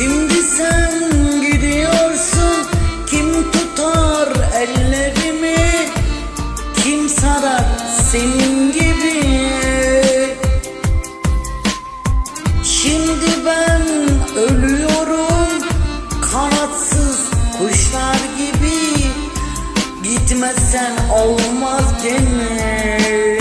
Şimdi sen gidiyorsun Kim tutar ellerimi? Kim sarar senin gibi? Şimdi ben ölüyorum Kanatsız kuşlar gibi. Gitmezsen olmaz gene.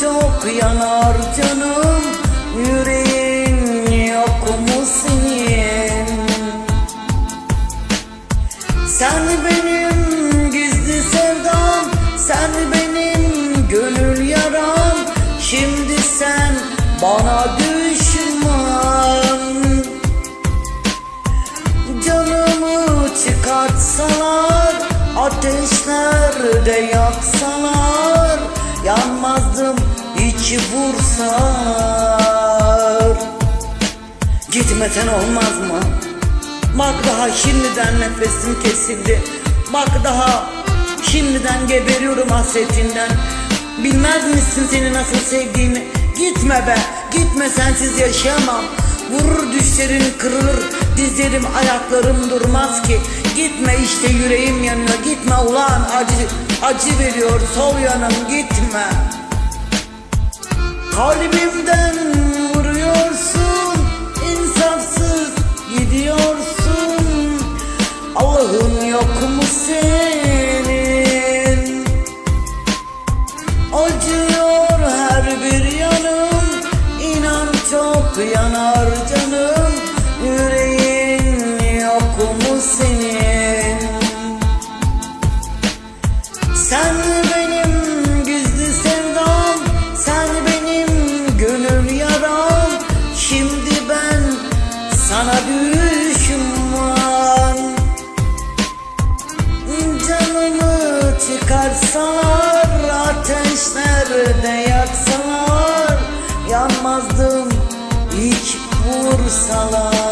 Çok yanar canım. Yüreğin yok mu senin? Sen benim gizli sevdam Sen benim gönül yaram. Şimdi sen bana düşman. Canımı çıkartsalar Ateşlerde yaksalar hiç vursalar Gitmesen olmaz mı? Bak daha şimdiden nefesim kesildi. Bak daha şimdiden geberiyorum hasretinden. Bilmez misin seni nasıl sevdiğimi? Gitme be gitme sensiz yaşayamam. Vurur düşlerin kırılır dizlerim ayaklarım durmaz ki. Gitme işte yüreğim yanıyor gitme ulan. Acı acı veriyor sol yanım gitme Kalbimden vuruyorsun insafsız gidiyorsun. Allah'ın yok mu senin? Acıyor her bir yanım inan çok yanar canım. Yüreğin yok mu senin? Sen benim sana düşman Canımı çıkarsalar Ateşlerde yaksalar Yanmazdım hiç vursalar